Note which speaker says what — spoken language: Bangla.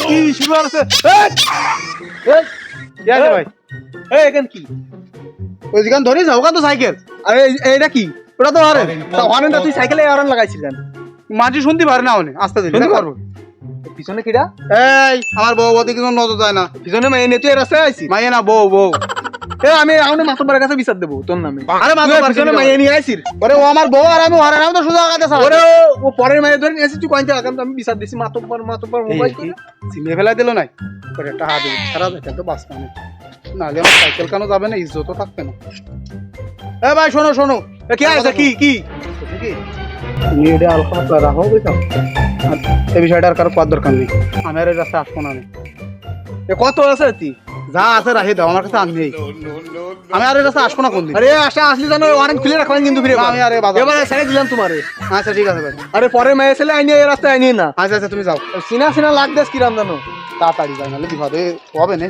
Speaker 1: কি শুরু আছে ভাই? এই এখান কি? ওই যেখান ধরে যাও তো সাইকেল আরে এইটা কি? ওটা তো হারেন তুই সাইকেলে হারেন লাগাইছিলেন মাঝে শুনতে পারে না অনে আস্তে দিলে পারব পিছনে কিডা এই আমার বউ বউ কিছু নজর যায় না। পিছনে তুই এই রাস্তায় আইছি। মাইয়ে না বউ বউ। এ আমি আউনে মাসুমার কাছে বিচার দেবো তোর নামে। আরে মাইয়ে নিয়ে আইছিস? ওরে ও আমার বউ আর আমি হারেন আমি তো সোজা কাছে ওরে ও- পরের মাইয়ে ধরে নিয়ে আসিস তুই কইতে আগাম আমি বিচার দিছি মাতব্বর মাতব্বর মোবাইল করে। সিমে ফেলা দিল নাই। একটা হাত দিবি দেখেন তো বাস মানে নাহলে আমার সাইকেল কেন যাবে না? ইজ্জতও থাকবে না। এ ভাই শোনো শোনো। এ কি আছে কি কি? এটা আলোচনা করে। বুঝছ আর এই বিষয়টা আর কারও পাওয়ার দরকার নেই। আমি আর রাস্তায় আসব না কত আছে তুই যা আছে রাখি দাও আমার কাছে আর নেই। আমি আর কাছে আসব না কোনদিন।
Speaker 2: আরে আশা আসলি জানো ওয়ারেন্ট খুলে রাখবেন কিন্তু ফিরে।
Speaker 1: আমি আরে বাবা
Speaker 2: এবারে ছেড়ে দিলাম তোমারে।
Speaker 1: আচ্ছা ঠিক আছে ভাই।
Speaker 2: আরে পরে মেয়ে ছেলে আইনি এই রাস্তায় আইনি না।
Speaker 1: আচ্ছা আচ্ছা তুমি যাও।
Speaker 2: সিনা সিনা লাগ দেস কিরাম জানো?
Speaker 1: তাড়াতাড়ি যাই নাহলে বিপদে হবে না।